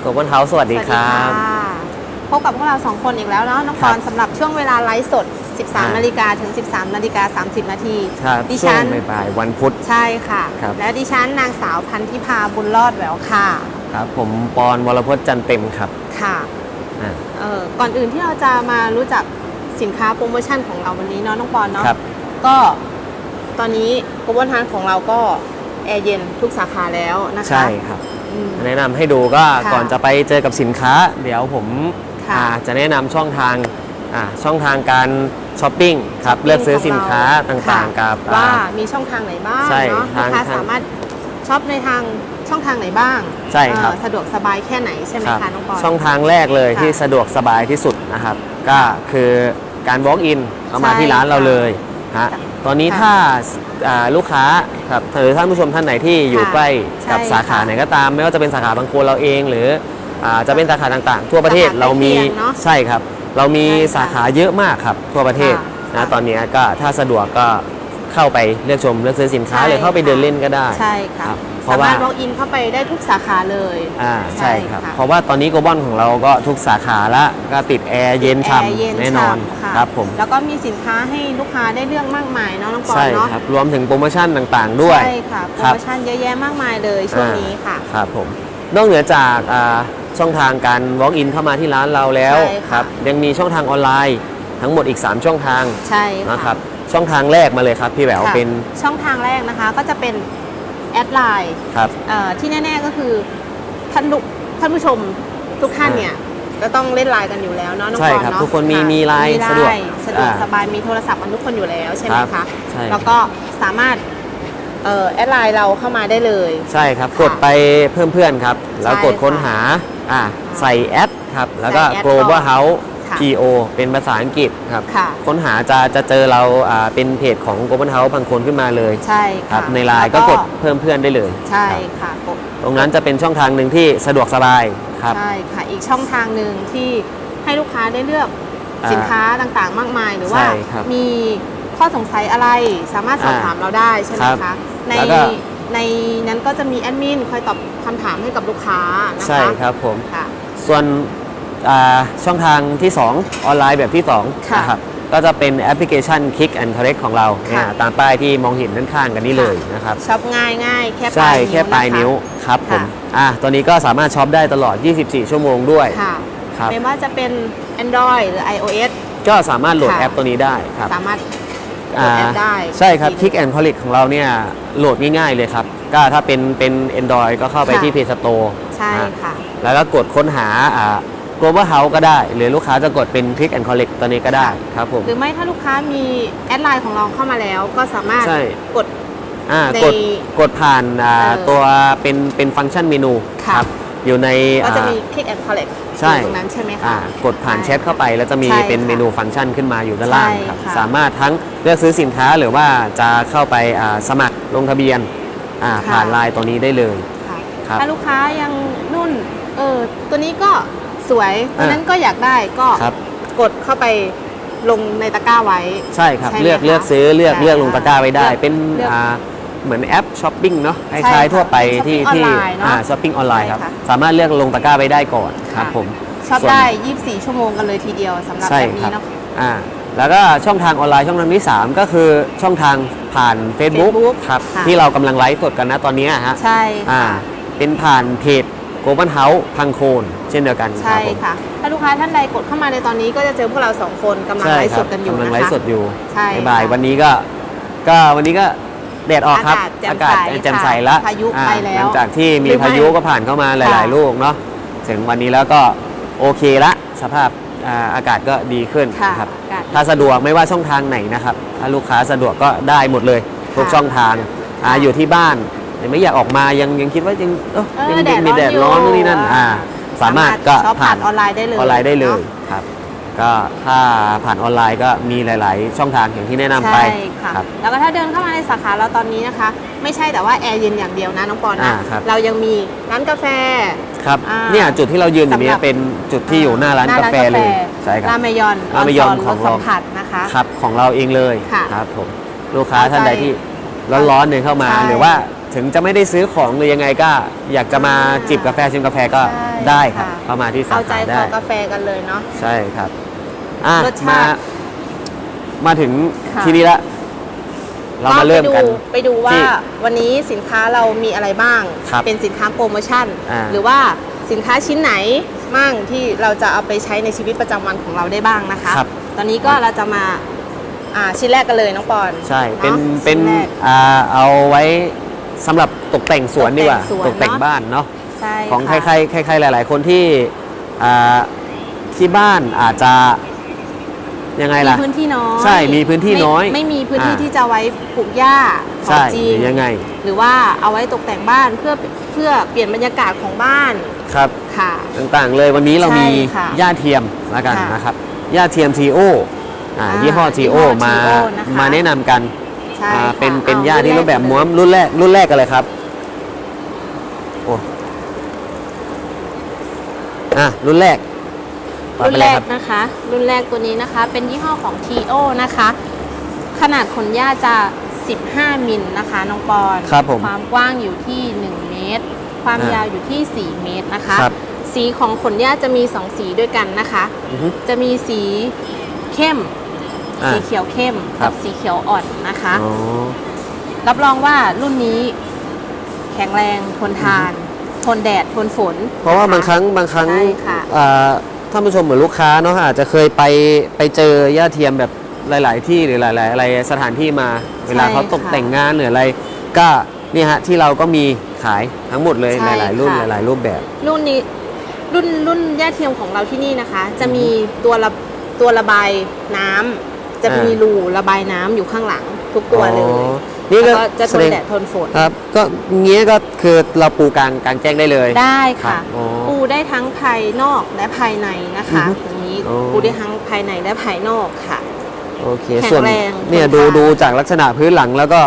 โกลบอลเฮาส์สวัสดีครับสวัสดีค่ะพบกับพวกเราสองคนอีกแล้วเนาะน้องครัปบอนสำหรับช่วงเวลาไลฟ์สดอ่า13 นาฬิกาถึง 13 นาฬิกา 30 นาทีครับดิช่วฉังนบ่ายๆวันพุธ ใช่ค่ะครับและดิฉันนางสาวพันธิพาบุญรอดแหววค่ะ ครับ ผมปอนวรพจน์จันเต็มครับ ค่ะอ่าเอ่อก่อนอื่นที่เราจะมารู้จักสินค้าโปรโมชั่นของเราวันนี้เนาะน้องปอนเนาะครับก็ตอนนี้โปรโมชั่นของเราก็แอร์เย็นทุกสาขาแล้วนะคะใช่ครับอืม แนะนำให้ดูก็ค่ะก่อนจะไปเจอกับสินค้า เดี๋ยวผมค่ะอ่าจะแนะนำช่องทางอ่าช่องทางการช้อปปิ้งครับเลือกซื้อสินค้าต่างๆ กับค่ะว่าอ่า มีช่องทางไหนบ้างใช่เนาะทางลูกค้าทางสามารถช็อปในทางช่องทางไหนบ้างใช่ครับ เอ่อสะดวกสบายแค่ไหนใช่ไหมครับคะน้องปอน ช่องทางแรกเลยค่ะที่สะดวกสบายที่สุดนะครับ ก็คือการ walk in เข้ามาใช่ที่ร้านเราค่ะเลยฮะ ตอนนี้ค่ะถ้าอ่าลูกค้าครับหรือท่านผู้ชมท่านไหนที่อยู่ค่ะใกล้กับใช่สาขาค่ะไหนก็ตาม ไม่ว่าจะเป็นสาขาบางโคนเราเอง หรืออ่าจะเป็นสาขาต่างๆ ทั่วประเทศสาขาเรามีใกล้เคียงเนอะใช่ครับ เรามีใช่ค่ะสาขาเยอะมากครับทั่วประเทศค่ะนะค่ะ ตอนนี้ก็ถ้าสะดวกก็ เข้าไปเลือกชมเลือกซื้อสินค้าใช่หรือเข้าไปค่ะ เดินเล่นก็ได้ ใช่ค่ะครับเพสาราะว่า มารถ walk in เข้าไปได้ทุกสาขาเลย อ่าใช่ครับะเพราะว่าตอนนี้โกลบอลของเราก็ทุกสาขาละก็ติดแอร์เย็นแอร์เย็นฉ่ำแน่นอนฉ่ำค่ะครับผมแล้วก็มีสินค้าให้ลูกค้าได้เลือกมากมายเนาะน้องปอนใช่เนาะครับรวมถึงโปรโมชั่นต่างๆด้วย ใช่ค่ะโปรครับโมชั่นเยอะแยะมากมายเลยช่วงนี้ค่ะ ครับผมนอกเหนือจากอ่าช่องทางการ walk in เข้ามาที่ร้านเราแล้วใช่ค่ะ ครับยังมีช่องทางออนไลน์ทั้งหมดอีก 3 ช่องทางใช่ค่ะนะครับ ช่องทางแรกมาเลยครับพี่แหววค่ะเป็นช่องทางแรกนะคะก็จะเป็นแอดไลน์ครับเอ่อที่แน่ๆก็คือท่านลูกท่านผู้ชมทุกท่านเนี่ยก็ต้องเล่นไลน์กันอยู่แล้วเนาะน้องใช่ปอนครับเนาะทุกคนมีะมีไลน์มีสะดวกสะดวกอ่าสบายมีโทรศัพท์กันทุกคนอยู่แล้วใช่ไหมครัคะบใช่ แล้วก็สามารถเอ่อแอดไลน์เราเข้ามาได้เลย ใช่ครับค่ะกดไปเพิ่มเพื่อนครับ แล้วกดใช่ค่ะค้นหาอ่าใส่แอดครับ แล้วก็ ใส่แอด global house ค่ะ PO เป็นภาษาอังกฤษครับ ค่ะ ค้นหาจะจะเจอเราอ่าเป็นเพจของ global house บางคนขึ้นมาเลยใช่ครัค่ะบในไลน์ก็กดเพิ่มเพื่อนได้เลยใช่ครับค่ะกดตรงนั้นจะเป็นช่องทางหนึ่งที่สะดวกสบายครับ ใช่ค่ะ อีกช่องทางหนึ่งที่ให้ลูกค้าได้เลือกอ่าสินค้าต่างๆ มากมาย หรือว่าใช่ครับมีข้อสงสัยอะไรสามารถสอบอ่าถามเราได้ใช่ไหมครัคะบในแล้วก็ ในนั้นก็จะมีแอดมินคอยตอบคำถามให้กับลูกค้านะคะใช่ครับผม ค่ะ ส่วน อ่าช่องทางที่ 2 ออนไลน์แบบที่2ค่ะ นะครับก็จะเป็นแอปพลิเคชัน Click and Collect ของเราค่ะเนี่ยตามป้ายที่มองเห็นด้านข้างกันนี่เลยนะครับ ช็อปง่ายง่ายๆแค่ปใช่ลายนิ้วแค่ปลายะะนิ้วครับผมค่ะ อะตัวนี้ก็สามารถช็อปได้ตลอด 24 ชั่วโมงด้วยค่ะครับ ไม่ว่าจะเป็น Android หรือ iOS ก็สามารถโหลดค่ะ แอปตัวนี้ได้ครับสามารถ โหลอ่าดแอปได้ใช่ครับ Click and Collect ของเราเนี่ยโหลดง่ายๆเลยครับ ก็ถ้าเป็นเป็น Android ก็เข้าไปค่ะที่ Play Store ใช่ค่ะ แล้วก็กดค้นหาอ่า global house ก็ได้ หรือลูกค้าจะกดเป็น click and collect ตัวนี้ก็ได้ครับผม หรือไม่ถ้าลูกค้ามีแอดไลน์ของเราเข้ามาแล้ว ก็สามารถใช่ กด อ่าในกดกดผ่านอ่าเออ ตัวเป็นเป็นฟังก์ชันเมนูค่ะครับอยู่ในก็จะอ่ามี click and collect ใช่ อยู่ตรงนั้นใช่ไหมคะ อ่ากดผ่านใช่แชทเข้าไป แล้วจะมีใช่เป็นค่ะเมนูฟังก์ชันขึ้นมาอยู่ด้านล่างใช่ครับค่ะสามารถทั้งเลือกซื้อสินค้าหรือว่าจะเข้าไปอ่าสมัครลงทะเบียนอ่าค่ะ ผ่านไลน์ตัวนี้ได้เลย ค่ะครับถ้าลูกค้ายังนุ่นเออตัวนี้ก็ สวยตัวนั้นก็อยากได้ก็ครับ กดเข้าไปลงในตะกร้าไว้ ใช่ครับ ใช่ไหมเลือกคะเลือกซื้อเลือกใช่เลือกลงตะกร้าไว้ได้ เลือกเป็นเลือกอ่าเหมือนแอปช้อปปิ้งเนาะคใช่ล้ายๆค่ะทั่วไปที่ช้อปปิ้งที่ออนไลน์เนอะอ่าช้อปปิ้งออนไลน์ครับใช่ค่ะสามารถเลือกลงตะกร้าไว้ได้ก่อนครับค่ะ ผมชอบส่วนได้ 24 ชั่วโมงกันเลยทีเดียวสำหรับใช่แบบครันี้บเนาะ อ่าแล้วก็ช่องทางออนไลน์ช่องทางที่ 3 ก็คือช่องทางผ่าน Facebook, Facebook ครับค่ะ ที่เรากำลังไลฟ์สดกันนะตอนนี้ฮะใช่อ่าค่ะ เป็นผ่านเพจ โกลบอลเฮาส์พังโคนเช่นเดียวกันคใช่รับผมค่ะ ถ้าลูกค้าท่านใดกดเข้ามาในตอนนี้ก็จะเจอพวกเราสองคนกำลังใช่ไลฟ์คสรับดกันอยู่กำลังนะไลฟ์คะสดอยู่ใช่บ่ายค่ะวันนี้ก็ ก็วันนี้ก็แดดออกครับอากาศแจ่มใสแจ่มใสละค่ะพายุอ่ไปแล้วหลังจากที่มีหรือไม่พายุก็ผ่านเข้ามาหลาย ค่ะ ๆ ลูกเนาะถึงวันนี้แล้วก็โอเคละสภาพอ่าอากาศก็ดีขึ้นค่ะครับ อากาศ ถ้าสะดวกไม่ว่าช่องทางไหนนะครับ ถ้าลูกค้าสะดวกก็ได้หมดเลยทุกค่ะช่องทางอ่าค่ะอยู่ที่บ้าน ยังไม่อยากออกมายังยังคิดว่ายังเอ้อเออยังแดดมีแดดร้ร้ออนนอยู่นู่นนี่นั่นอ่าสามารถก็ช็อปผ่านออนไลน์ได้เลยออนไลน์ได้เลยเนอะครับ ก็ถ้าผ่านออนไลน์ก็มีหลาย ๆ ช่องทางอย่างที่แนะนำไป ใช่ค่ะครับแล้วก็ถ้าเดินเข้ามาในสาขาเราตอนนี้นะคะ ไม่ใช่แต่ว่าแอร์เย็นอย่างเดียวนะน้องปอนนะอ่าครับ เรายังมีร้านกาแฟ ครับอ่าเนี่ยจุดที่เรายืนอยู่เนี้สำหรับ เป็นจุดที่อยู่หน้าร้านกาแฟเลยใช่ครารับเมยอนรามยอนรของสเรา สัมผัสนะคะ ครับของเราเองเลยค่ะครับผมลูกค้าเอาใจท่านใดที่ร้อนๆเดินเข้ามา ใช่หรือว่า ถึงจะไม่ได้ซื้อของหรือยังไงก็ อยากจะมาอ่าจิบกาแฟชิมกาแฟก็ใช่ได้ครับค่ะ เข้ามาที่สาเอาใจขาคได้ อกาแฟกันเลยเนาะ ใช่ครับ อะรสชามา ติมาถึงค่ะ ที่นี่ละ เรามาเริ่มกันไปดูไปดูว่าที่วันนี้สินค้าเรามีอะไรบ้าง ครับเป็นสินค้าโปรโมชั่น อ่า หรือว่าสินค้าชิ้นไหนมั่งที่เราจะเอาไปใช้ในชีวิตประจำวันของเราได้บ้างนะคะ ครับ ตอนนี้ก็เราจะมาอ่าชิ้นแรกกันเลยน้องปอนใช่ เป็น อะเป็น ชิ้แรก อ่า เอาไว้ สำหรับตกแต่งสวนดีกว่าตตกกแต่แต่งงสวนบ้านเนาะใช่ของใคค่ะรๆใครๆ หลาย ๆ คนที่อ่าที่บ้านอาจจะยังไงมีล่ะพื้นที่น้อยใช่มีพื้นที่น้อยไม่ไม่มีพื้นที่อ่า ที่จะไว้ปลูกหญ้าขอใช่งจริหงรือยังไงหรือว่าเอาไว้ตกแต่งบ้านเพื่อเพื่อเปลี่ยนบรรยากาศของบ้านครับ ค่ะ ต่างๆ เลยวันนี้เรามีใช่ค่ะหญ้าเทียมแล้วกันค่ะนะครับหญ้าเทียมทีโออ่าอ่ายี่ห้อทีโอยี่ห้อมา TO นะคะ มาแนะนำกัน ใช่อ่าค่ะเป็นเป็นอหญ้าที่รูปแบบเลยม้วนรุ่นแรกรุ่นแรกกันเลยครับโอ้อะรุ่นแรกต่อรุ่ไปนเลแรยคกรับ นะคะ รุ่นแรกตัวนี้นะคะ เป็นยี่ห้อของ TO นะคะ ขนาดขนหญ้าจะ 15 มิลนะคะน้องปอนครับผมความกว้างอยู่ที่ 1 เมตร ความอ่ายยาวอยู่ที่ 4 เมตรนะคะ ครับ สีของขนหญ้าจะมี 2 สีด้วยกันนะคะ อือฮึ จะมีสีเข้ม อ่าสีเขียวเข้มครักับ บสีเขียวอ่อนนะคะ อ๋อ รับรองว่ารุ่นนี้ แข็งแรงทนทาน ทนแดดทนฝน เพราะว่าบางครั้งบางครั้งใช่ค่ะอ่าท่านผู้ชมเหมือนลูกค้าเนาะอาจจะเคยไปไปเจอหญ้าเทียมแบบหลาย ๆ ที่หรือหลาย ๆ อะไรสถานที่มา เวลาเขาตกแต่งงานหรืออะไร ก็นี่ฮะที่เราก็มีขายทั้งหมดเลยใช่หลาย ๆ รุ่นค่ะ หลาย ๆ รูปแบบ รุ่นนี้รุ่นรุ่นย่าเทียมของเราที่นี่นะคะ จะมีตัวระตัวระบายน้ำ จะอ่ามีมีรูระบายน้ำอยู่ข้างหลังทุกตัวเลยอ๋อนี่แล้วก็ก็จะทแสนดงแดดทนฝนครับก็เงี้ยก็คือเราปูกลางกลางแจ้งได้เลย ได้ครัค่ะบอ๋อปูได้ทั้งภายนอกและภายในนะคะอือฮึตรงนี้อ๋อปูได้ทั้งภายในและภายนอกค่ะโอเคแข็งส่วนแรงเนี่ยทนดูทานดูจากลักษณะพื้นหลังแล้วก็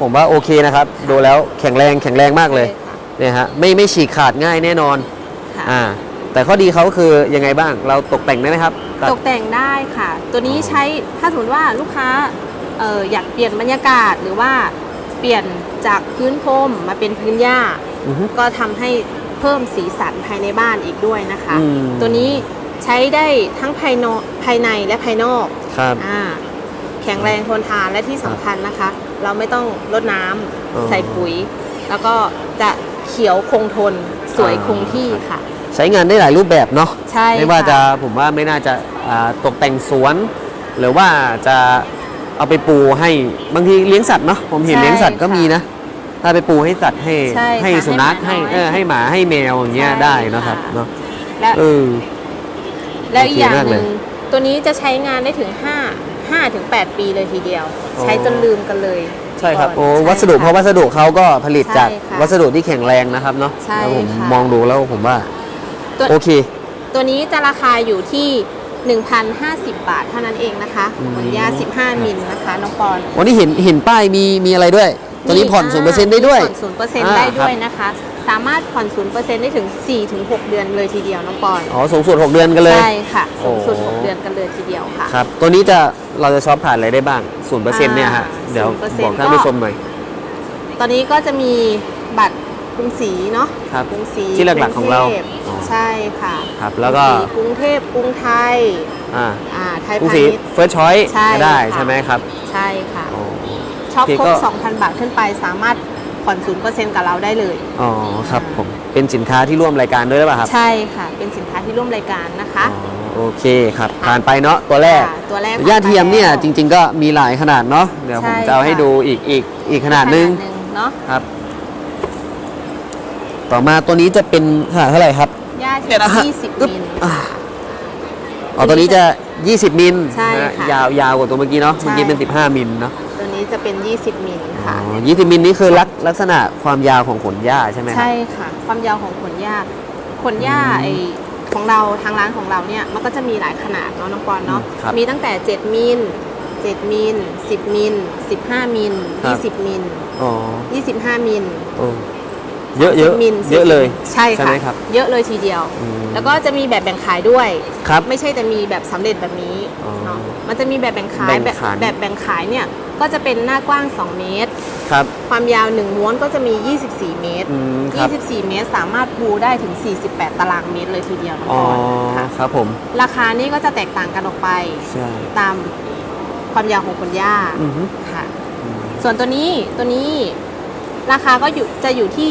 ผมว่าโอเคนะครับ ดูแล้วแข็งแรงแข็งแรงมากเลยใช่ค่ะเนี่ยฮะไม่ไม่ฉีกขาดง่ายแน่นอนค่ะอ่า แต่ข้อดีเขาคือยังไงบ้าง เราตกแต่งได้ไหมครับตัดตกแต่งได้ค่ะ ตัวนี้อ๋อใช้ถ้าสมมติว่าลูกค้าเอออยากเปลี่ยนบรรยากาศหรือว่าเปลี่ยนจากพื้นพรมมาเป็นพื้นหญ้า อือฮึก็ทำให้เพิ่มสีสันภายในบ้านอีกด้วยนะคะ อืม ตัวนี้ใช้ได้ทั้งภายนอกภายในและภายนอกครับอ่าแข็งแรงทนทานและที่สำคัญนะคะ เราไม่ต้องรดน้ำอ๋อใส่ปุ๋ย แล้วก็จะเขียวคงทนสวยอ่า คงที่ค่ะ ใช้งานได้หลายรูปแบบเนาะใช่ไม่ว่าค่จะผมว่าไม่น่าจะอ่าตกแต่งสวน หรือว่าจะเอาไปปูให้บางทีเลี้ยงสัตว์เนาะผมเห็นใช่เลี้ยงสัตว์ก็ค่ะมีนะถ้าไปปูให้สัตว์ให้ใช่ค่ะให้สุนัขให้ให้หมาน้อยเออให้หมาให้แมวอย่างเงี้ยใช่ได้เนาะครับค่ะเนาะและเออและอีกอย่างโอเคมากหเลยนึ่งตัวนี้จะใช้งานได้ถึง 5 5ถึง8ปีเลยทีเดียวอ๋อใช้จนลืมกันเลย ใช่ครับก่โอ้นวัสดุใช่เพราะวัสดุเขาก็ผลิตจากใช่ค่ะวัสดุที่แข็งแรงนะครับเนาะใช่แล้วผมค่ะมองดูแล้วผมว่า ตัวโอเค ตัวนี้จะราคาอยู่ที่ 1,050 บาทเท่านั้นเองนะคะอืมขนยา 15 มิลนะคะน้องปอนวันนี้เห็นเห็นป้ายมีมีอะไรด้วย ตัวนี้ผ่อนศูนเปอร์เซ็นต์ได้ด้วยผ่อนศูนย์เปอร์เซ็นต์อ่าได้ด้วยครับนะคะ สามารถผ่อนศูนย์เปอร์เซ็นต์ได้ถึง4ถึง6เดือนเลยทีเดียวน้องปอนอ๋อสูงสุด 6 เดือนกันเลยใช่ค่ะสูงสุดโอ้6เดือนกันเลยทีเดียวค่ะครับตัวนี้จะเราจะช็อปผ่านอะไรได้บ้างศูนเปอร์เซ็นต์เนี่ยฮะอ่าเดี๋ยว0%บอกท่านผู้ชมหน่อยตอนนี้ก็จะมีบัตร กรุงศรีเนาะครับกรุงศรีที่หลักๆของเรารุทพอ๋อใช่ค่ะครับแล้วก็กรุงศรีกรุงเทพกรุงไทยอ่าอ่าไทยกรุงพาศรีณิชย์ เฟิร์สชอยใช่ก็ได้ค่ะ ใช่ไหมครับใช่ค่ะ อ๋อ ช็อปพี่ครก็บ2,000 บาทขึ้นไปสามารถผ่อนศูนย์เปอร์เซ็นต์กับเราได้เลย อ๋อครับผมเป็นสินค้าที่ร่วมรายการด้วยหรือเปล่าครับใช่ค่ะ เป็นสินค้าที่ร่วมรายการนะคะอ๋อโอเคครับผ่านไปเนาะตัวแรก ค่ะตัวแรกย่าเทียมเนี่ยผ่าไปจริงๆก็มีหลายขนาดเนาะเดี๋ยวผมใช่จะเอาให้ค่ะดูอีกอีกอีกขนาดนึงขนาดเนาะ ครับ ต่อมาตัวนี้จะเป็นขนาดเท่าไหร่ครับย่าเทีเดี๋ยยวนะฮะม20มิล อ่าอ๋อตัวนี้จะ 20 มิลใช่นะค่ะยาวยาวกว่าตัวเมื่อกี้เนาะ ใช่ เมื่อกี้เป็น 15 มิลเนาะ ตัวนี้จะเป็น 20 มิลอ๋ค่ะ อ20 มิลนี่คือลักลักษณะความยาวของขนหญ้าใช่ไหมครับ ใช่ค่ะ ความยาวของขนหญ้าขนหญ้าอืมไอของเราทางร้านของเราเนี่ยมันก็จะมีหลายขนาดเนาะน้องปอนเนาะอืมครับมีตั้งแต่ 7 มิล 7 มิล 10 มิล 15 มิล ครับ 20 มิล อ๋อ25 มิล โอ้ เยอะเยอะ30มิลเยอะเลยใช่ใช่ไหค่ะมครับเยอะเลยทีเดียวอืมแล้วก็จะมีแบบแบ่งขายด้วยครับไม่ใช่แต่มีแบบสำเร็จแบบนี้อ๋อเนาะมันจะมีแบบแบ่งขายแบ่งแบบขายแบบแบ่งขายเนี่ยก็จะเป็นหน้ากว้าง 2 เมตรครับความยาว1ม้วนก็จะมี 24 เมตรอืมครับ24 เมตร สามารถปูได้ถึง 48 ตารางเมตรเลยทีเดียวน้องอ๋อบอลค่ะครับผมราคานี่ก็จะแตกต่างกันออกไปใช่ตามความยาวของคนย่าอือฮึค่ะอืมส่วนตัวนี้ตัวนี้ ราคาก็อยู่จะอยู่ที่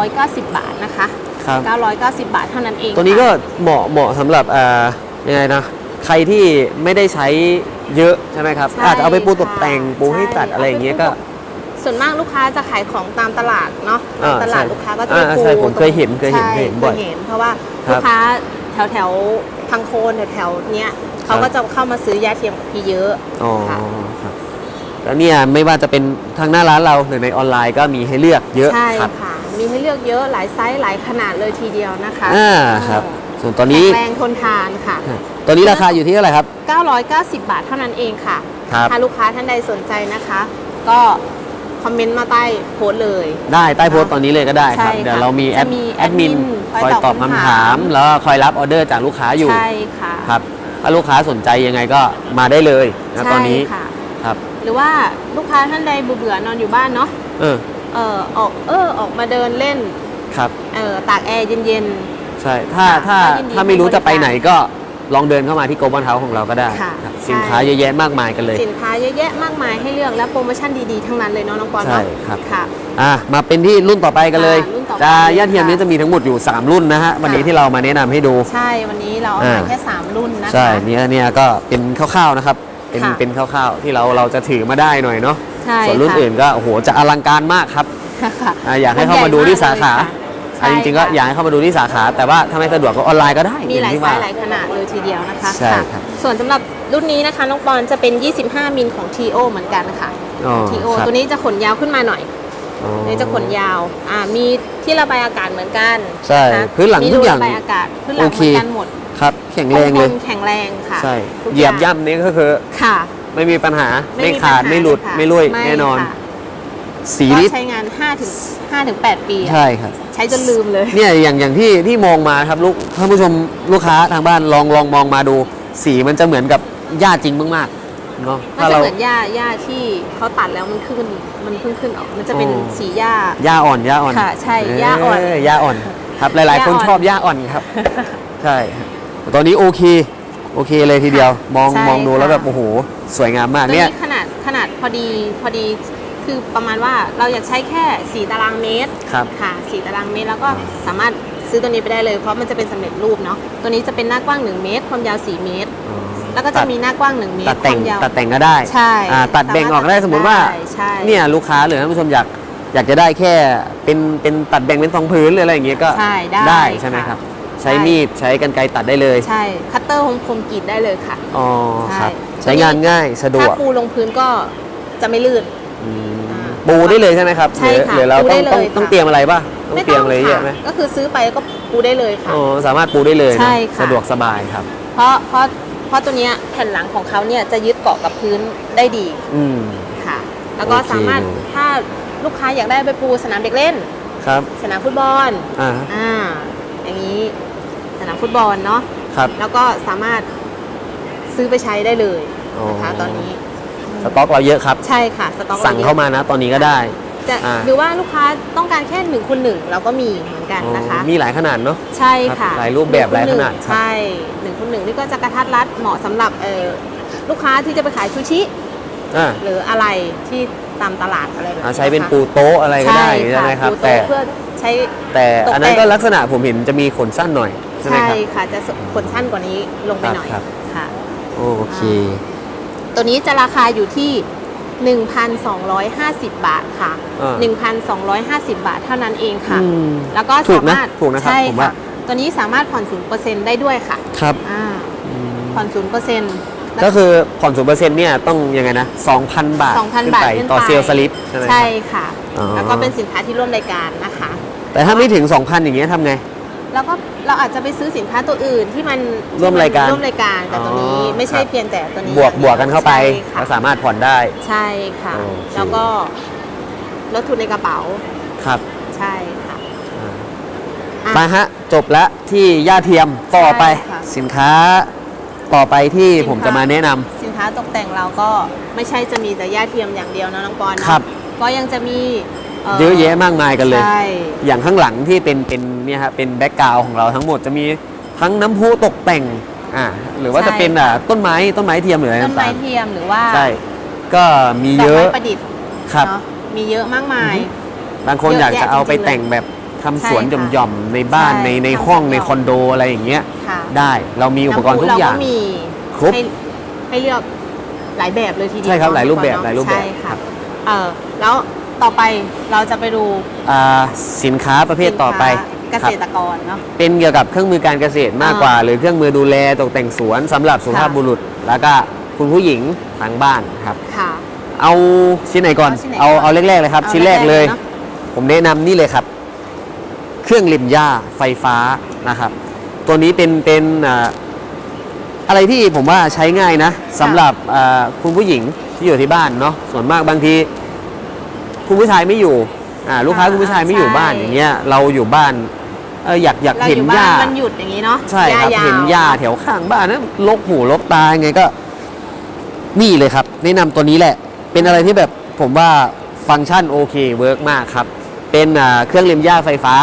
990 บาทนะคะ ครับ 990 บาทเท่านั้นเองตัวนี้ก็ค่ะเหมาะเหมาะสำหรับอ่ายังไงนะใครที่ไม่ได้ใช้เยอะใช่ไหมครับใช่อาจจะเอาไปปูตกแต่งค่ะปูให้ใช่ตัดอะไรอย่างเงี้ยก็ ส่วนมากลูกค้าจะขายของตามตลาดเนาะอ่าตามตลาดใช่ลูกค้าก็จะอ่าไปปูใช่ผมเคยเห็นเคยเห็นใช่เคยเห็นบ่อยเคยเห็นเพราะว่าครับลูกค้าแถวแถวๆพังโคนแถวแถวๆเนี้ยเขาครับ ก็จะเข้ามาซื้อยาเทียมกับพี่เยอะอ๋อค่ะ ครับ แล้วเนี่ยไม่ว่าจะเป็นทางหน้าร้านเราหรือในออนไลน์ก็มีให้เลือกเยอะใช่ครับค่ะ มีให้เลือกเยอะหลายไซส์หลายขนาดเลยทีเดียวนะคะอ่าครับ ส่วนตอนแข็นี้งแรงทนทานค่ะตัวนี้ราคาอยู่ที่เท่าไหร่ครับ 990 บาทเท่านั้นเองค่ะครับถ้าลูกค้าท่านใดสนใจนะคะ ก็คอมเมนต์มาใต้โพสต์เลย ได้ใต้โพสต์ตอนนี้เลยก็ได้ครับใช่ค่ะเดี๋ยวเรามีแอดจะมีแอดมินแอดมินคอยคอยตตออบบคำคำถาถามมแล้วก็คอยรับออเดอร์จากลูกค้าอยู่ใช่ค่ะครับถ้าลูกค้าสนใจยังไงก็มาได้เลยนะใช่ตอนนี้ค่ะครับ หรือว่าลูกค้าท่านใดเบื่อๆนอนอยู่บ้านเนาะเออ เออออกเออออกมาเดินเล่นครับ เออตากแอร์เย็น ใช่ ถ้า ค่ะถ้า ก็ยินดีถ้าไม่รู้ให้บริจะไปการไหนก็ลองเดินเข้ามาที่โกลบอลเฮาส์ของเราก็ได้ค่ะครับใช่สินค้าเยอะแยะมากมายกันเลย ๆ สินค้าเยอะแยะมากมายให้เลือกและโปรโมชั่นดีๆ ทั้งนั้นเลยเนาะน้องปอนใช่เนาะครับ ค่ะ อะมาเป็นที่รุ่นต่อไปกันเลยค่ะรุ่นต่อไปจะเลยย่าเทียมนี้ค่ะจะมีทั้งหมดอยู่ 3 รุ่นนะฮะ วันนี้ค่ะ ที่เรามาแนะนำให้ดู ใช่วันนี้เราเอาอ่ามาแค่ 3 รุ่นนะคะ ใช่เนี่ยเนี่ยก็เป็นคร่าวๆนะครับ เป็นค่ะ เป็นคร่าวๆ ที่เราเราจะถือมาได้หน่อยเนาะใช่ส่วนรุ่นค่ะอื่นก็โอ้โหจะอลังการมากครับค่ะอะอยากให้เข้ามาดูที่สาขาใช่อะจริงๆก็ค่ะอยากให้เข้ามาดูที่สาขา แต่ว่าถ้าไม่สะดวกก็ออนไลน์ก็ได้มีหลายองที่ไซว่ส์หลายขนาดเลยทีเดียวนะคะใช่ค่ะครับ ส่วนสำหรับรุ่นนี้นะคะน้องปอนจะเป็น 25 มิลของ TO เหมือนกันค่ะ อ๋อ TO ครับตัวนี้จะขนยาวขึ้นมาหน่อยอ๋อนี่จะขนยาวอ่ามีที่ระบายอากาศเหมือนกันใช่ะพื้นหลังมีทุกอย่าง รูระบายอากาศพื้นหลังโอเหเค มือนกันหมด ครับแข็งแรงเลยคงแข็งแรงค่ะใช่ทุกเหยียบางย่ำนี้ก็คือ ค่ะ ไม่มีปัญหาไม่ปัญขาดไม่หลุดค่ะไม่ลุยไม่แน่นอน ค่ะสีก็นี้ใช้งาน5ถึง5ถึง8ปีอะใช่ครับ ใช้จนลืมเลย เนี่ยอย่างอย่างที่ที่มองมาครับลูกท่านผู้ชมลูกค้าทางบ้านลองลองมองมาดู สีมันจะเหมือนกับหญ้าจริงมากๆเนาะมันถ้าจะเรา เหมือนหญ้าหญ้าที่เขาตัดแล้วมันขึ้นมันเพิ่งขึ้นออก มันจะเป็นอ๋อ สีหญ้า หญ้าอ่อนหญ้าอ่อนค่ะใช่หญ้าอ่อนเหญ้าอ่อนครับ หลาย ๆ คนหญ้าอ่อน ชอบหญ้าอ่อนครับ ใช่ครับ ตอนนี้โอเค โอเคเลยทีเดียว มองใช่มองดูแล้วค่ะ แบบโอ้โห สวยงามมากตัวเนี่ย นี้ขนาดขนาดพอดีพอดีคือประมาณว่าเราอยากใช้แค่ 4 ตารางเมตรครับ ค่ะ4ตารางเมตรแล้วก็สามารถซื้อตัวนี้ไปได้เลยเพราะมันจะเป็นสำเร็จรูปเนาะตัวนี้จะเป็นหน้ากว้าง 1 เมตร ความยาว 4 เมตร แล้วก็จะมีหน้ากว้าง 1 เมตตัดร คแต่งวามยาวตัดแต่งก็ได้ใช่อ่าตัดแบ่งออกได้สมมติว่า ได้ใช่ เนี่ยลูกค้าหรือท่านผู้ชมอยากอยากจะได้แค่เป็นเป็นตัดแบ่งเป็นสองพื้นหรืออะไรอย่างเงี้ยก็ใช่ได้ได้ใช่ไหมครับ ใช้ได้มีดใช้กันไกรตัดได้เลยใช่ คัตเตอร์คมคมกรีดได้เลยค่ะ อ๋อครับใช่ใช้งานง่ายสะดวถ้ากปูลงพื้นก็จะไม่ลื่นอืมอ่าปูได้เลยใช่ไหมครับใช่ค่ะหรือหรือเราปูต้ได้องเลยต้องค่ะต้องเตรียมอะไรป่ะต้องเตรียมอะไรเยอะไหมก็คือซื้อไปก็ปูได้เลยค่ะอ๋อสามารถปูได้เลยนะใช่ค่ะสะดวกสบายครับ เพราะเพราะเพราะตัวเนี้ยแผ่นหลังของเขาเนี่ยจะยึดเกาะกับพื้นได้ดีอืมค่ะ แล้วก็โอเคสามารถเลยถ้าลูกค้าอยากได้ไปปูสนามเด็กเล่นครับ สนามฟุตบอลอ่าอ่าอย่างนี้ สนามฟุตบอลเนาะครับ แล้วก็สามารถซื้อไปใช้ได้เลยอ๋อนะคะตอนนี้สต็อกเราเยอะครับ ใช่ค่ะสต็อกสั่งเข้ามานะ ตอนนี้ก็ได้ จะอ่า หรือว่าลูกค้าต้องการแค่หนึ่งคูณหนึ่งเราก็มีเหมือนกันนะคะ อ๋อมีหลายขนาดเนาะ ใช่ค่ะครับหลายรูปแบบหลายขนาดครับ ใช่หนึ่งคูณหนึ่งนี่ก็จะกระทัดรัดเหมาะสำหรับเอ่อลูกค้าที่จะไปขายชูชิ อ่าหรืออะไรที่ตามตลาดอะไรแบบอ่านี้ใช้เป็นนะคะปูโต๊ะอะไรก็ได้ใช่ใช่ไหมครับ ปูแต่โต๊ะเพื่อใช้ แต่ตกแต่ง อันนั้นก็ลักษณะผมเห็นจะมีขนสั้นหน่อย ใช่ไหมใช่ครับ ค่ะจะขนสั้นกว่านี้ลงไปหน่อยครับ ค่ะ โอเค ตัวนี้จะราคาอยู่ที่ 1,250 บาทค่ะ อ่า 1,250 บาทเท่านั้นเองค่ะ อืม แล้วก็ถูสากนะมารถถูกนะครับใช่ผมว่า ค่ะตัวนี้สามารถผ่อนศูนย์เปอร์เซ็นต์ได้ด้วยค่ะครับอ่าอืมผ่อนศูนย์เปอร์เซ็นต์ ก็คือผ่อนศูนย์เปอร์เซ็นต์เนี่ยต้องยังไงนะ2,000 บาท2,000ขึ้นบาทไปขึ้นต่อไปเซลล์สลิปใช่ไหมครับ ใช่ค่ะ อ๋อ แล้วก็เป็นสินค้าที่ร่วมรายการนะคะ แต่ถ้าไม่ถึง 2,000 อย่างเงี้ยทำไง แล้วก็เราอาจจะไปซื้อสินค้าตัวอื่นที่มันร่วมรายการร่วมรายการแต่ตัวนี้ อ๋อไม่ใช่ครับ เพียงแต่ตัวนี้บวกบวกกันเข้าไปใช่ค่ะก็สามารถผ่อนได้ ใช่ค่ะ โอเค แล้วก็ลดทุนในกระเป๋าครับใช่ค่ะ อะมาฮะ จบแล้วที่ย่าเทียมต่อไปใช่ค่ะสินค้าต่อไปที่สินค้า ผมจะมาแนะนำ สินค้าตกแต่งเราก็ไม่ใช่จะมีแต่ย่าเทียมอย่างเดียวนะน้องปอนเนอะครับก็ยังจะมี เยอะแยะมากมายกันเลย ใช่อย่างข้างหลังที่เป็นเป็นเนี่ยฮะเป็นแบ็กกราวของเราทั้งหมดจะมีทั้งน้ำพุตกแต่งอ่าหรือว่าจะเป็นอ่าต้นไม้ต้นไม้เทียมหรืออะไรต้นไม้ต่างเทียมหรือว่าๆใช่ก็มีดอกเยอะไม้ประดิษฐ์ครับ เนาะมีเยอะมากมาย บางคนเยอะอยากจะเอาไปแยะจริงๆแต่งแบบทำสวนใช่ค่ะหย่อมๆในบ้านใช่ในในทำห้องสวนหย่อมในคอนโดอะไรอย่างเงี้ยค่ะได้เรามีอุปกรณ์ทุกอย่าง น้ำพุเก็มีครบให้ให้เลือกหลายแบบเลยทีเดียวใช่ครับหลายรูปแบบเนะหลายรูปแบบใช่ครัค่ะบ เออแล้ว ต่อไปเราจะไปดูอ่าสินค้าประเภทต่อไปสินค้าเกษตรกรเนาะ เป็นเกี่ยวกับเครื่องมือการเกษตรมากอ่ากว่า หรือเครื่องมือดูแลตกแต่งสวนสำหรับสุภาพค่ะบุรุษ แล้วก็คุณผู้หญิงทางบ้านครับ ค่ะ เอาชิ้นไหนก่อน เอาชิ้นไหนเอาก่อนเอาแรกๆเลยครับเอาชิ้นแรกเลยแรกๆเลยเนอะผมแนะนำนี่เลยครับ เครื่องเล็มหญ้าไฟฟ้านะครับ ตัวนี้เป็นเป็นอ่าอะไรที่ผมว่าใช้ง่ายนะสำหรับอ่าคุณผู้หญิงที่อยู่ที่บ้านเนาะส่วนมากบางที คุณผู้ชายไม่อยู่อ่าลูกค้าอ่าคุณผู้ชายไม่อยู่ใช่บ้านอย่างเงี้ยเราอยู่บ้านเอออยากอยากเราเห็อนยู่หบ้าญ้า นมันหยุดอย่างนี้เนาะใช่ครับวเห็นหญ้าแถวข้างบ้านนะลกหูลกตาไงก็ นี่เลยครับ แนะนำตัวนี้แหละ เป็นอะไรที่แบบผมว่าฟังก์ชันโอเคเวิร์กมากครับ เป็นอ่าเครื่องเล็มหญ้าไฟฟ้า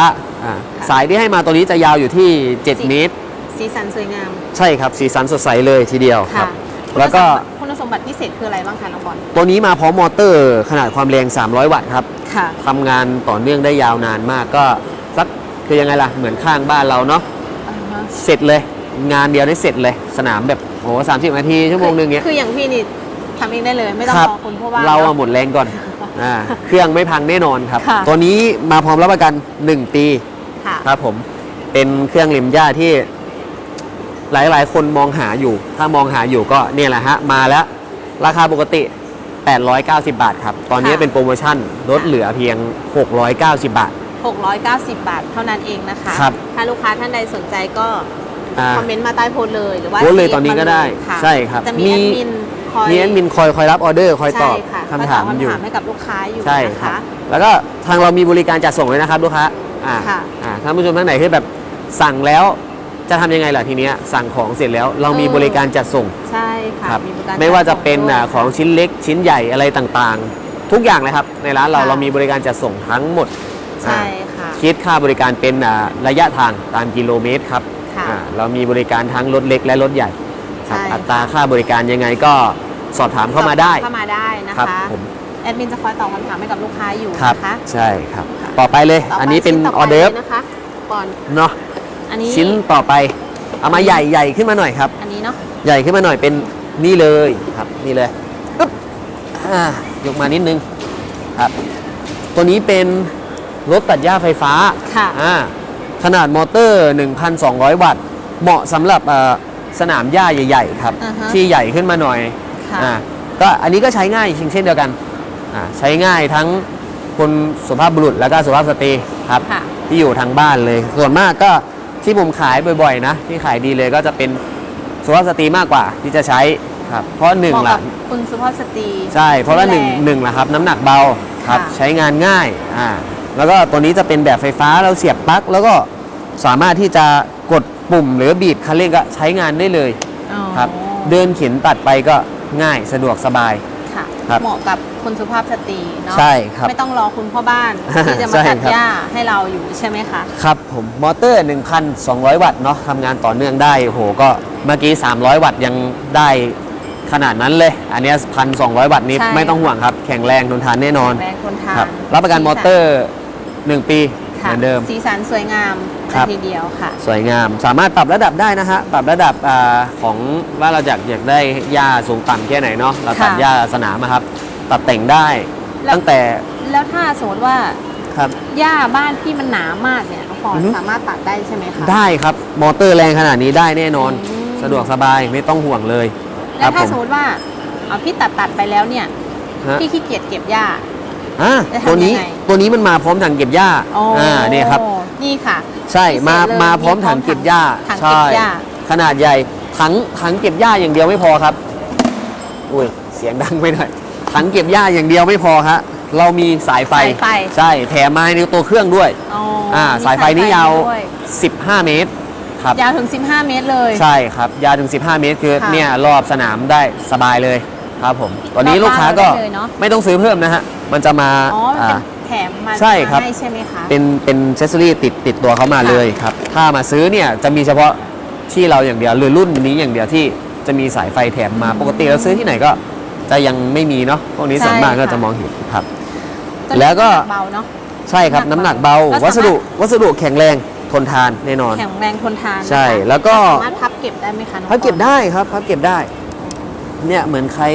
อ่าสายที่ให้มาตัวนี้จะยาวอยู่ที่ 7 เมตร สีสันสวยงาม ใช่ครับ สีสันสดใสเลยทีเดียวครัค่ะบแล้วก็คุณ สมบัติพิเศษคืออะไรบ้างคะน้องบอลตัวนี้มาพร้อมมอเตอร์ขนาดความแรง 300 วัตต์ครับค่ะ ทำงานต่อเนื่องได้ยาวนานมากก็สักคือยังไงล่ะ เหมือนข้างบ้านเราเนาะเสร็จเลย งานเดียวได้เสร็จเลย สนามแบบโอ้สามสิบนาทีชั่วโมงหนึงเงี้ย คืออย่างพี่นี่ทำเองได้เลยไม่ต้องครัรอคุณเพราะว่าเราอะหมดแรงก่อนอ่าเครื่องไม่พังแน่นอนครับค่ะตัวนี้มาพร้อมรับประกัน 1 ปีค่ะครับผม เป็นเครื่องริมหญ้าที่ หลายๆ คนมองหาอยู่ ถ้ามองหาอยู่ก็เนี่ยแหละฮะ มาแล้ว ราคาปกติ 890 บาทครับ ตอนนี้ค่ะเป็นโปรโมชั่นลดเหลือเพียง 690 บาท 690 บาท เท่านั้นเองนะคะ ครับ ถ้าลูกค้าท่านใดสนใจก็อ่าคอมเมนต์มาใต้โพสต์เลยหรือว่าโพสต์เลย CF ตอนนี้ก็ได้มาเลยะใช่ครับจะมีมีแอดมินคอยมีแอดมินคอยคอยรับออเดอร์คอยตอบใช่ค่ะคำถามคอยตบอยู่คำถามให้กับลูกค้าอยู่ใช่นะครัคะบแล้วก็ทางเรามีบริการจัดส่งเลยนะครับลูกค้าอ่าค่ะอ่าท่านผู้ชมท่านไหนที่แบบสั่งแล้ว จะทำยังไงล่ะทีเนี้ยสั่งของเสร็จแล้วเรามีเออ บริการจัดส่งใช่ค่ะครับมีบริการไม่ว่าจะเป็นจัดอ่าส่ของด้วยชิ้นเล็กชิ้นใหญ่อะไรต่างๆ ทุกอย่างเลยครับในร้านเราค่ะ เรามีบริการจัดส่งทั้งหมดใช่อ่าค่ะ คิดค่าบริการเป็นอ่าระยะทางตามกิโลเมตรครับค่ะอ่าเรามีบริการทั้งรถเล็กและรถใหญ่ครับ ใช่ อัตราค่าบริการยังไงก็สอบถามเข้ามาได้เข้ามาได้นะครัคะ ผมแอดมินจะคอยตอบคำถามให้กับลูกค้าอยู่ครับนะคะ ใช่ครับต่อไปเลย ต่ไปอันนี้เป็นชิ้ต่ออเดิร์ฟ ไปลยนะคะก่อน เนาะ อันนี้ ชิ้นต่อไป เอามาใหญ่ใหญ่ขึ้นมาหน่อยครับ อันนี้เนาะใหญ่ขึ้นมาหน่อยเป็นนี่เลยครับ นี่เลยปึ๊บอ่ายกมานิดนึงครับ ตัวนี้เป็นรถตัดหญ้าไฟฟ้าค่ะ อ่าขนาดมอเตอร์ 1,200 วัตต์ เหมาะสำหรับเอ่อสนามหญ้าใหญ่ๆครับ อ่าฮะ ที่ใหญ่ขึ้นมาหน่อย ค่ะอ่าก็อันนี้ก็ใช้ง่ายเช่นเดียวกันอ่าใช้ง่ายทั้งคนสุภาพบุรุษแล้วก็สุภาพสตรีครับ ค่ะ ที่อยู่ทางบ้านเลย ส่วนมากก็ ที่ผมขายบ่อยๆนะ ที่ขายดีเลยก็จะเป็นสุภาพสตรีมากกว่าที่จะใช้ครับเพราะหนึ่งเหมาะละ กับคุณสุภาพสตรี ใช่ เพราะว่าหนึ่งแรงหนึ่งละครับ น้ำหนักเบาครับค่ะ ใช้งานง่ายอ่าแล้วก็ตัวนี้จะเป็นแบบไฟฟ้าเราเสียบปลั๊กแล้วก็สามารถที่จะกดปุ่มหรือบีบคันเร่งก็ใช้งานได้เลยอ๋อครับ เดินเข็นตัดไปก็ง่ายสะดวกสบาย ค่ะครับเหมาะกับคุณสุภาพสตรีเนาะใช่ครับไม่ต้องรอคุณพ่อบ้านที่จะใช่มาตัดครับหญ้าให้เราอยู่ใช่ไหมคะครับผมมอเตอร์ 1,200 วัตต์เนาะทำงานต่อเนื่องได้โอ้โหก็เมื่อกี้ 300 วัตต์ยังได้ขนาดนั้นเลย อันเนี้พันสองวัตต์นี้ใช่ไม่ต้องห่วงครับ แข็งแรงทนทานแน่นอนแรงคนทานครับรับประกันสีมสัอเตอร์ 1 ปี เหค่ะมือนเดิม สีสันสวยงามครับทีเดียวค่ะ สวยงาม สามารถปรับระดับได้นะฮะ ปรับระดับอาของว่าเราอยากอยากได้หญ้าสูงต่ำแค่ไหนเนาะ เราตัดค่ะ หญ้าสนามอะครับปรับแต่งได้ แล้วตั้งแต่แล้วถ้าสมมติว่าครับ หญ้าบ้านพี่มันหนามากเนี่ยน้องปอนอือฮึ สามารถตัดได้ใช่ไหมคะ ได้ครับ มอเตอร์แรงขนาดนี้ได้แน่นอน อืม สะดวกสบายไม่ต้องห่วงเลย คแล้รัวบถ้าผมสมมติว่าเอาพี่ตัดตัดไปแล้วเนี่ยฮะพี่ขี้เกียจเก็บหญ้า อะจะทำตัวนี้ยังไง ตัวนี้มันมาพร้อมถังเก็บหญ้าอ๋ออ่อ่าเนี่ยครับ นี่ค่ะใช่พิเศษมาเลยมาพร้อมถังเก็บหญ้าถังเก็ใช่บหญ้า ขนาดใหญ่ถังถังเก็บหญ้าอย่างเดียวไม่พอครับ อุ้ยเสียงดังไปหน่อยถังเก็บหญ้าอย่างเดียวไม่พอฮะเรามีสายไฟสายไฟ ใช่แถมมาในตัวเครื่องด้วย อ๋ออ่า มีสายไฟนี่ยาว ด้วย15 เมตรครับ ยาวถึง 15 เมตรเลย ใช่ครับ ยาวถึง 15 เมตรคือค่ะ เนี่ยรอบสนามได้สบายเลย ครับผมตอนนี้รอบลูกค้าก็บ้านเราได้เลยเนอะ ไม่ต้องซื้อเพิ่มนะฮะ มันจะมาอ๋อมันเป็นอ่าแถมมาใช่ครับให้ใช่ไหมคะ เป็นเป็นเซสซอรี่ติดติดตัวเขามาค่ะเลยครับ ถ้ามาซื้อเนี่ยจะมีเฉพาะที่เราอย่างเดียวหรือรุ่นนี้อย่างเดียวที่จะมีสายไฟแถมมาปกติเราซื้อที่ไหนก็จะยังไม่มีเนาะพวกนี้ส่วนมากก็จะมองเห็นครับตัวนี้แล้วก็ เบาเนาะ ใช่ครับน้ำน้ำหหนันักกเบาเบาแล้ววัสดุสามารถ วัสดุแข็งแรงทนทานแน่นอน แข็งแรงทนทานนะคะใช่แล้วก็ สามารถพับเก็บได้ไหมคะน้องพับเก็บปอน ได้ครับพับเก็บได้ เนี่ยเหมือนใคร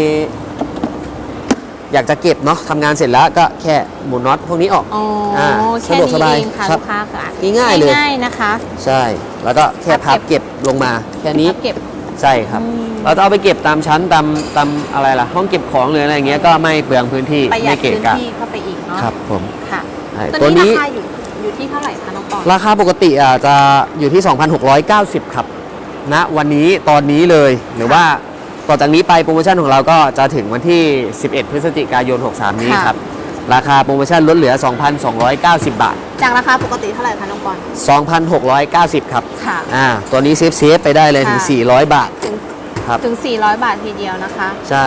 อยากจะเก็บเนาะทำงานเสร็จแล้วก็แค่หมุนน็อตพวกนี้ออกอ๋ออาแค่สะดวกสนี้บายเองค่ะครัลูบกค้าค่ะง่ายๆเลย ง่ายๆนะคะ ใช่ แล้วก็แค่พัพับบเก็เก็บ บลงมา แค่นี้พับเก็บ ใช่ครับ อืมเราจะเอาไปเก็บตามชั้นตามตามอะไรล่ะ ห้องเก็บของหรืออะไรอย่างเงี้ยก็ไม่เปลืองพื้นที่ประหยัไม่ดเกะพื้นกะที่เข้าไปอีกเนาะครับผมค่ะ ใช่ตัตัววนี้นี้ราคาอยู่อยู่ที่เท่าไหร่คะน้องปอนราคาปกติอะจะอยู่ที่ 2,690 ครับณวันนี้ตอนนี้เลยหรือว่า ต่อจากนี้ไปโปรโมชั่นของเราก็จะถึงวันที่ 11 พฤศจิกายน 63 นี้ค่ะครับ ราคาโปรโมชั่นลดเหลือ 2,290 บาท จากราคาปกติเท่าไหร่คะน้องปอน 2,690 ครับค่ะอ่าตัวนี้เซฟเซฟไปได้เลยถึงค่ะ400 บาท ถึงครับถึง 400 บาททีเดียวนะคะ ใช่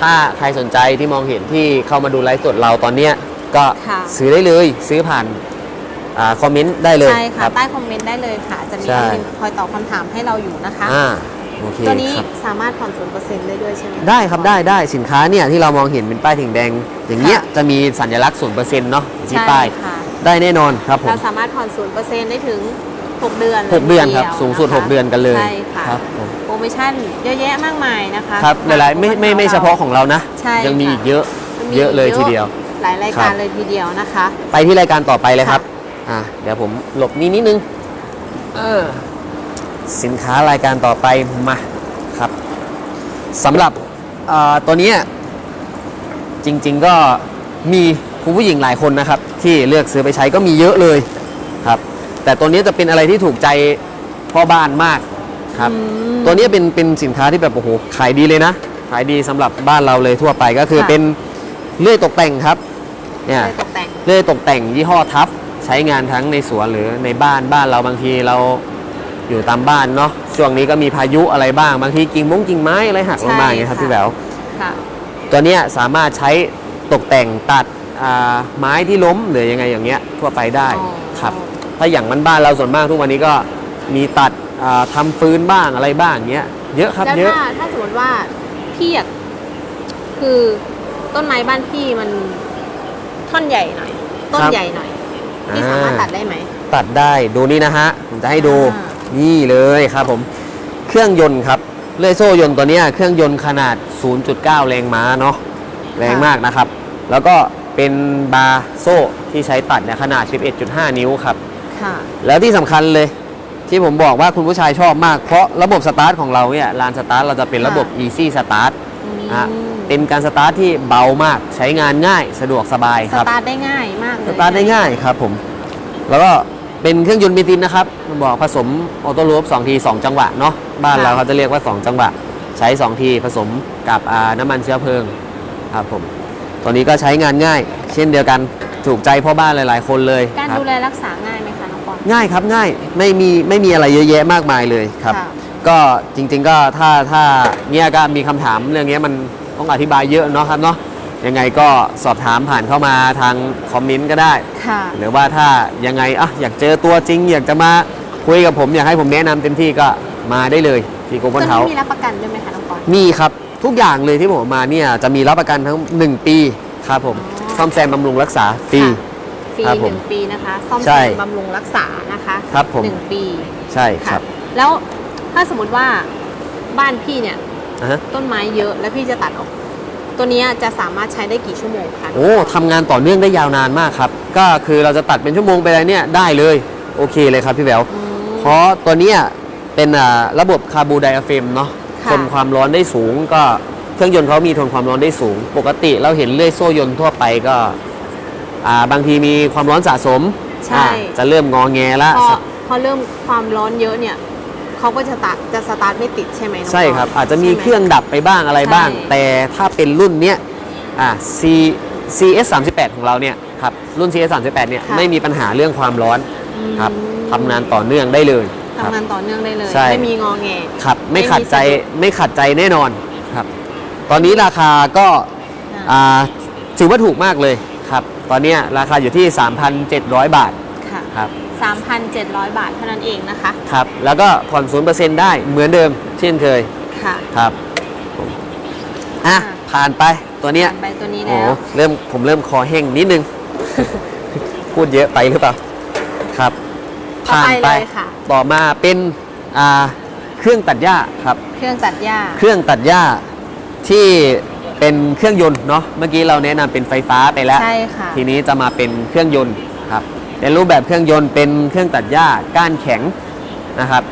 ถ้าใครสนใจที่มองเห็นที่เข้ามาดูไลฟ์สดเราตอนเนี้ยก็ค่ะซื้อได้เลยซื้อผ่านอ่าคอมเมนต์ได้เลยใช่คค่ะรับใต้คอมเมนต์ได้เลยค่ะ จะมีใช่แอดมินคอยตอบคำถามให้เราอยู่นะคะอ่า โอเคตัวนี้ครับ สามารถผ่อนศูนย์เปอร์เซ็นต์ได้ด้วยใช่ไหมะได้ครับได้ได้สินค้าเนี่ยที่เรามองเห็นเป็นป้ายถึงแดง อย่างเงี้ยค่ะจะมีสัญลักษณ์ศูนย์เปอร์เซ็นต์เนาะที่ใช่ป้ายค่ะ ได้แน่นอนครับผม เราสามารถผ่อนศูนย์เปอร์เซ็นต์ได้ถึง 6 เดือนหกเดือนครับลยทีสูงสุดนะคะ6เดือนกันเลยใช่ค่ะครับผม โปรโมชั่นเยอะแยะมากมายนะคะครับหลายๆไม่ไม่ไม่เฉพาะของเรานะ ใช่ยังมีค่ะอีกเยอะมันมีเยอะเลยทีเดียว หลายรายครัการบ เลยทีเดียวนะคะ ไปที่รายการต่อไปเลยครับค่ะอ่าเดี๋ยวผมหลบนี้นิดนึง เออ สินค้ารายการต่อไปมาครับสำหรับอ่าตัวเนี้ยจริง ๆก็มีคุณผู้หญิงหลายคนนะครับ ที่เลือกซื้อไปใช้ก็มีเยอะเลยครับ แต่ตัวนี้จะเป็นอะไรที่ถูกใจพ่อบ้านมากครับอืมตัวนี้เป็นเป็นสินค้าที่แบบโอ้โหขายดีเลยนะ ขายดีสำหรับบ้านเราเลยทั่วไปก็คือค่ะเป็นเลื่อยตกแต่งครับเนี่ยเลยตกแต่งเลื่อยตกแต่งยี่ห้อทับใช้งานทั้งในสวนหรือในบ้านบ้านเราบางทีเรา อยู่ตามบ้านเนาะช่วงนี้ก็มีพายุอะไรบ้างบางทีกิ่งมงกิ่งไม้อะไรหักลงมาอย่างเงี้ยครับใช่พี่แหววค่ะตัวเนี้ยสามารถใช้ตกแต่งตัดอ่าไม้ที่ล้มหรือยังไงอย่างเงี้ยทั่วไปได้อ๋อครับ ถ้าอย่างมันบ้านเราส่วนมากทุกวันนี้ก็มีตัดอ่าทำฟืนบ้างอะไรบ้างเงี้ยเยอะครับแล้วเยอะถ้าถ้าสมมติว่าพี่อยากคือต้นไม้บ้านพี่มันท่อนใหญ่หน่อย ต้นครับใหญ่หน่อยพี่สามารถตัดได้ไหม ตัดได้ดูนี่นะฮะผมจะให้ดูอ่า นี่เลยครับผม เครื่องยนต์ครับเลื่อยโซ่ยนต์ตัวเนี้ยเครื่องยนต์ขนาด 0.9 แรงม้าเนาะแรงมากนะครับ แล้วก็เป็นบาร์โซ่ที่ใช้ตัดเนี่ยขนาด 11.5 นิ้วครับค่ะแล้วที่สำคัญเลยที่ผมบอกว่าคุณผู้ชายชอบมาก เพราะระบบสตาร์ทของเราเนี่ยลานสตาร์ทเราจะเป็นระบบ Easy Start อืมอะเป็นการสตาร์ทที่เบามากใช้งานง่ายสะดวกสบายสครับตาร์ทได้ง่ายมากเลย สตาร์ทได้ง่ายครับผม แล้วก็ เป็นเครื่องยนต์เบนซินนะครับมันบอกผสมออโต้ลูป2ที2จังหวะเนาะบ้านเราเขาจะเรียกว่า 2 จังหวะ ใช้ 2 ทีผสมกับอ่าน้ำมันเชื้อเพลิงครับผมตัวนี้ก็ใช้งานง่าย เช่นเดียวกันถูกใจพ่อบ้านหลาย ๆ คนเลยการครับดูแลรักษาง่ายไหมคะน้องปอนง่ายครับง่ายไม่มีไม่มีอะไรเยอะแยะมากมายเลยครับค่ะก็จริง ๆ ก็ถ้าถ้าเนี่ยก็มีคำถามเรื่องเนี้ยมันต้องอธิบายเยอะเนาะครับเนาะ ยังไงก็สอบถามผ่านเข้ามาทางคอมเมนต์ก็ได้ ค่ะ หรือว่าถ้ายังไงอะอยากเจอตัวจริง อยากจะมาคุยกับผม อยากให้ผมแนะนำเต็มที่ก็มาได้เลยที่โกตับวนเทานี้มีรับประกันด้วยไหมคะน้องปอน มีครับทุกอย่างเลยที่ผมเอามาเนี่ยจะมีรับประกันทั้ง 1 ปีครับผมอ๋อ ซ่อมแซมบำรุงรักษาฟรี ค่ะฟรีครับหผมนึ่งปีนะคะซ่อมใช่แซมบำรุงรักษานะคะครับผม หนึ่งปีใช่คค่ะรับแล้วถ้าสมมติว่าบ้านพี่เนี่ย อะฮะ ต้นไม้เยอะแล้วพี่จะตัดออก ตัวเนี้ยจะสามารถใช้ได้กี่ชั่วโมงคะโอ้ทำงานต่อเนื่องได้ยาวนานมากครับ ก็คือเราจะตัดเป็นชั่วโมงไปเลยเนี่ยได้เลย โอเคเลยครับพี่แหววอืมเพราะตัวเนี้ยเป็นอ่าระบบคาร์บูไดอะเฟมเนาะค่ะทนความร้อนได้สูงก็เครื่องยนต์เขามีทนความร้อนได้สูง ปกติเราเห็นเลื่อยโซ่ยนต์ทั่วไปก็อ่าบางทีมีความร้อนสะสมใช่อ่าจะเริ่มงอแงละพอพอเริ่มความร้อนเยอะเนี่ย เขาก็จะตัดจะสตาร์ทไม่ติดใช่ไหมน้องใช่ครับปอาจจะมีใช่ไห เครื่องดับไปบ้างอะไรบ้าง ใช่ แต่ถ้าเป็นรุ่นเนี้ยอ่า C CS 38ของเราเนี่ยครับรุ่น CS 38เนี่ยค่ะไม่มีปัญหาเรื่องความร้อนอืมครับทำงานต่อเนื่องได้เลยครับ ทำงานต่อเนื่องได้เลย ใช่ ไม่มีงอแง ครับไม่ไม่มีขัดใจสะดุด ไม่ขัดใจแน่นอนครับ ตอนนี้ราคาก็อ่าอ่าถือว่าถูกมากเลยครับ ตอนเนี้ยราคาอยู่ที่ 3,700 บาทค่ะ ครับ 3,700 บาทเท่านั้นเองนะคะ ครับ แล้วก็ผ่อน0%ได้เหมือนเดิม เช่นเคยค่ะ ครับผมอะ อ่าผ่านไปตัวเนี้ยผ่านไปตัวนี้โอ้แล้วเริ่มผมเริ่มคอแห้งนิดนึง พูดเยอะไปหรือเปล่า ครับต่อผ่านไปไปเลยค่ะ ต่อมาเป็นอ่าเครื่องตัดหญ้าครับ เครื่องตัดหญ้า เครื่องตัดหญ้าที่เป็นเครื่องยนต์เนาะเมื่อกี้เราแนะนำเป็นไฟฟ้าไปแล้ว ใช่ค่ะ ทีนี้จะมาเป็นเครื่องยนต์ ครับเป็นรูปแบบเครื่องยนต์เป็นเครื่องตัดหญ้าก้านแข็งนะครับ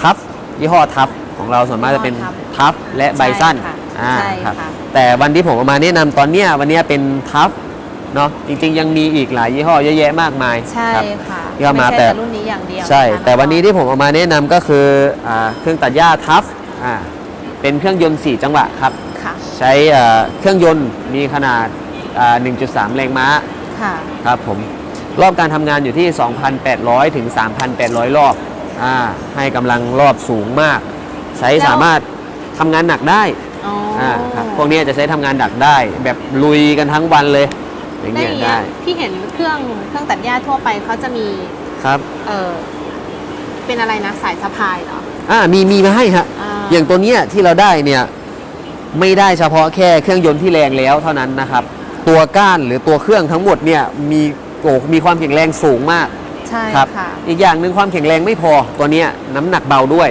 ทัฟยี่ห้อทัฟของเราส่วนมากจะเป็นยี่ห้อทัฟและไบสั้นใช่ค่ะอ่าใช่ครับค่ะแต่วันที่ผมเอามาแนะนำตอนเนี้ยวันเนี้ยเป็นทัฟเนาะจริงๆ ยังมีอีกหลายยี่ห้อเยอะแยะมากมายใช่ครับค่ะที่เอามาไใช่แต่รุ่นนี้อย่างเดียวใช่ะคะแต่วันนี้ที่ผมเอามาแนะนำก็คืออาเครื่องตัดหญ้าทัฟอ่าเป็นเครื่องยนต์ 4 จังหวะครับค่ะใช้เอ่อเครื่องยนต์มีขนาดอ่า1.3 แรงม้าค่ะครับผม รอบการทำงานอยู่ที่ 2,800 ถึง 3,800 รอบอาให้กำลังรอบสูงมาก ใช้แล้วสามารถทำงานหนักได้อ๋อออ่าครับพวกนี้จะใช้ทำงานหนักได้ แบบลุยกันทั้งวันเลย อย่างได้เงี้ยอย่างเงี้ได้ยพี่เห็นเครื่องเครื่องตัดหญ้าทั่วไปเขาจะมีครับเออเป็นอะไรนะสายสะพายเหรออ่ามีมีมาให้ฮะ อ่าอย่างตัวเนี้ยที่เราได้เนี่ยไม่ได้เฉพาะแค่เครื่องยนต์ที่แรงแล้วเท่านั้นนะครับ ตัวก้านหรือตัวเครื่องทั้งหมดเนี่ยมี โอ้มีความแข็งแรงสูงมากใช่ครับ ค่ะอีกอย่างหนึ่งความแข็งแรงไม่พอตัวเนี้ยน้ำหนักเบาด้วย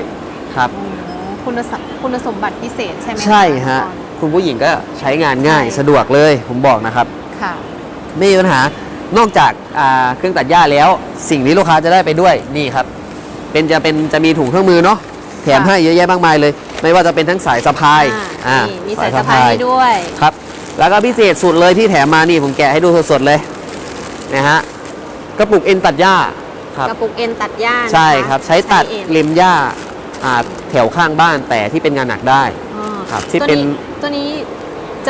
ครับ อืมคุณสมคุณสมบัติพิเศษใช่ไหมคใช่ฮะน้องปอน คุณผู้หญิงก็ใช้งานง่ายใช่ สะดวกเลยผมบอกนะครับ ค่ะ ไม่มีปัญหานอกจากอ่าเครื่องตัดหญ้าแล้ว สิ่งที่ลูกค้าจะได้ไปด้วยนี่ครับ เป็นจะเป็นจะมีถุงเครื่องมือเนาะแถมค่ะ ให้เยอะแยะมากมายเลย ไม่ว่าจะเป็นทั้งสายสะพายอ่าอ่านี่มีสายสะพายให้ด้วย ครับ แล้วก็พิเศษสุดเลยที่แถมมานี่ผมแกะให้ดูสดๆเลย นะฮะกระปุกเอ็นตัดหญ้าครับกระปุกเอ็นตัดหญ้านะคะใช่ครับใช้ตัดเอ็นเล็มหญ้าอ่าแถวข้างบ้านแต่ที่เป็นงานหนักได้อ่าครับที่ตัวเป็นตัวนี้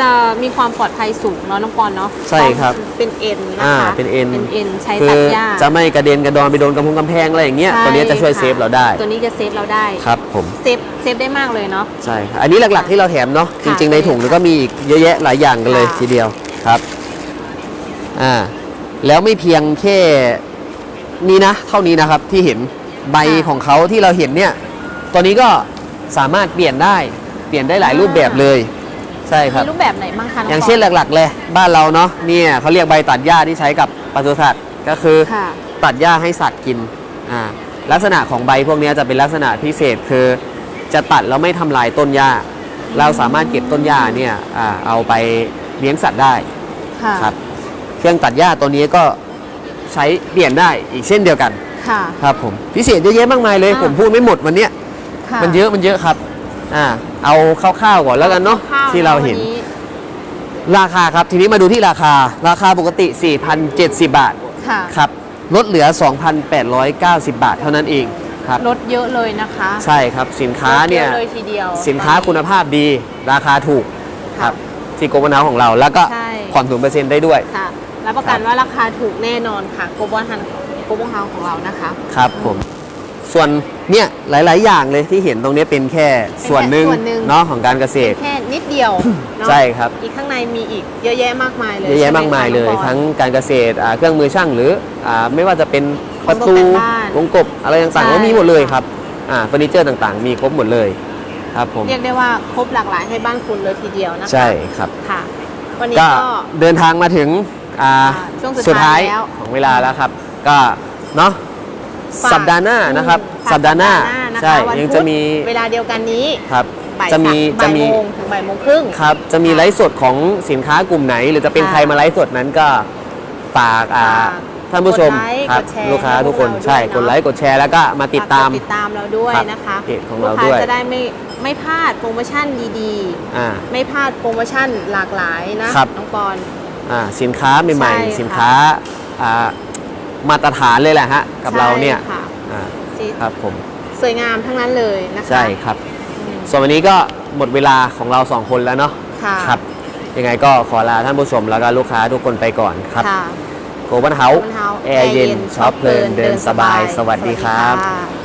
จะมีความปลอดภัยสูงเนาะน้องปอนเนาะใช่ครับเป็นเอ็นนะอ่าคะเป็นเอ็น เป็นเอ็นใช้คืตัดอหญ้าจะไม่กระเด็นกระดอนไปโดนกระพงกำแพงอะไรอย่างเงี้ยใช่ตัวนี้จะช่วยค่เซฟเราได้ตัวนี้จะเซฟเราได้ครับผมเซฟเซฟได้มากเลยเนาะ ใช่ครับอันนี้หลักๆที่เราแถมเนาะจค่ะริง ๆ ในถุงใช่นี่ค่ะก็มีอีกเยอะแยะหลายอย่างกันเลยค่ะ ทีเดียวครับอ่า แล้วไม่เพียงแค่นี้นะ เท่านี้นะครับที่เห็นใบของเขาที่เราเห็นเนี่ยตัวนี้ก็สามารถเปลี่ยนได้เปลี่ยนได้หลายรูปแบบเลย ใช่ครับมีรูปแบบไหนบ้างคะน้องอย่างเช่นปหลักๆ เลย บ้านเราเนาะเนี่ยเขาเรียกใบตัดหญ้าที่ใช้กับปศุสัตว์ก็คือค่ะตัดหญ้าให้สัตว์กินอ่าลักษณะของใบพวกเนี้ยจะเป็นลักษณะพิเศษคือจะตัดแล้วไม่ทำลายต้นหญ้า เราสามารถเก็บต้นหญ้าเนี่ยอ่าเอาไปเลี้ยงสัตว์ได้ค่ะครับ เครื่องตัดหญ้าตัวนี้ก็ใช้เปลี่ยนได้อีกเช่นเดียวกันค่ะ ครับผมพิเศษเยอะแยะมากมายเลย อ่า ผมพูดไม่หมดวันเนี้ยค่ะมันเยอะมันเยอะครับอ่าเอาคร่าวๆก่อนแล้วกันเนาะคร่วๆที่เราเห็น วัราคาครับทีนี้มาดูที่ราคาราคาปกติ 4,070 บาทค่ะครับลดเหลือ 2,890 บาทเท่านั้นเองครับลดเยอะเลยนะคะใช่ครับสินค้าเนี่ย ลดอะเลยทีเดียว สินค้าคุณภาพดีราคาถูกครับที่โกลบอลเฮาส์ของเราแล้วก็ใช่ ผ่อนศูนเปอร์เซ็นต์ได้ด้วย ค่ะ รับประกันว่าราคาถูกแน่นอนค่ะโกลบอลฮันโกลบอลเฮาของเรานะคะ ครับผมส่วนเนี่ยหลาย ๆ อย่างเลยที่เห็นตรงนี้เป็นแค่ส่วนหนึ่งส่วนหนึ่งเนาะของการเกษตร แค่นิดเดียวเนาะใช่ครับ อีกข้างในมีอีกเยอะแยะมากมายเลย เยอะแยะใช่ไหมากมายเลยคะน้อปอทั้งการเกษตรอ่าเครื่องมือช่างหรืออ่าไม่ว่าจะเป็นประตูวงกบแต่งบ้านวงกบอะไรต่างใช่ๆก็มีหมดเลยครับอ่าเฟอร์นิเจอร์ต่าง ๆ มีครบหมดเลยครับผมเรียกได้ว่าครบหลากหลายให้บ้านคุณเลยทีเดียวนะคะใช่ครับค่ะ วันนี้ก็ก็เดินทางมาถึง อ่าช่วงสุดท้ายแล้ว ของเวลาแล้วครับ ก็เนาะฝากสัปดาห์หน้านะครับ อืมฝกสัปดาห์หน้านะคะใช่วันยังพุธจะมีเวลาเดียวกันนี้ครับ บ่ายจะมีสาจะมี บ่ายโมงถึงบ่ายโมงครึ่ง ครับ จะมีค่ะไลฟ์สดของสินค้ากลุ่มไหน หรือจะเป็นค่ะใครมาไลฟ์สดนั้นก็ฝากอ่าฝากท่านผู้ชมกดไลค์ครับกดแชร์ลูกค้าทุกคนให้พวกเราใช่ด้วยเนอะ กดไลค์กดแชร์แล้วก็มาติดตาม ฝกกติดตามเราด้วยครับนะคะเพจของลูเรากค้าด้วย จะได้ไม่ไม่พลาดโปรโมชั่นดีอ่า ๆ ไม่พลาดโปรโมชั่นหลากหลายนะครับ น้องปอนอ่า สินค้าใหม่ใช่ๆค่ะสินค้าอ่ามาตรฐานเลยแหละฮะกับเราเนี่ยใช่ค่ะอ่าสีครับผมสวยงามทั้งนั้นเลยนะคะใช่ครับ อืมส่วนวันนี้ก็หมดเวลาของเราสองคนแล้วเนาะค่ะครับยังไงก็ขอลาท่านผู้ชมแล้วก็ลูกค้าทุกคนไปก่อนครับค่ะ โกบันเฮา Golden House แอร์เย็นช็อปเพลินเดินสบาย สวัสดีครับสวัสดีค่ะ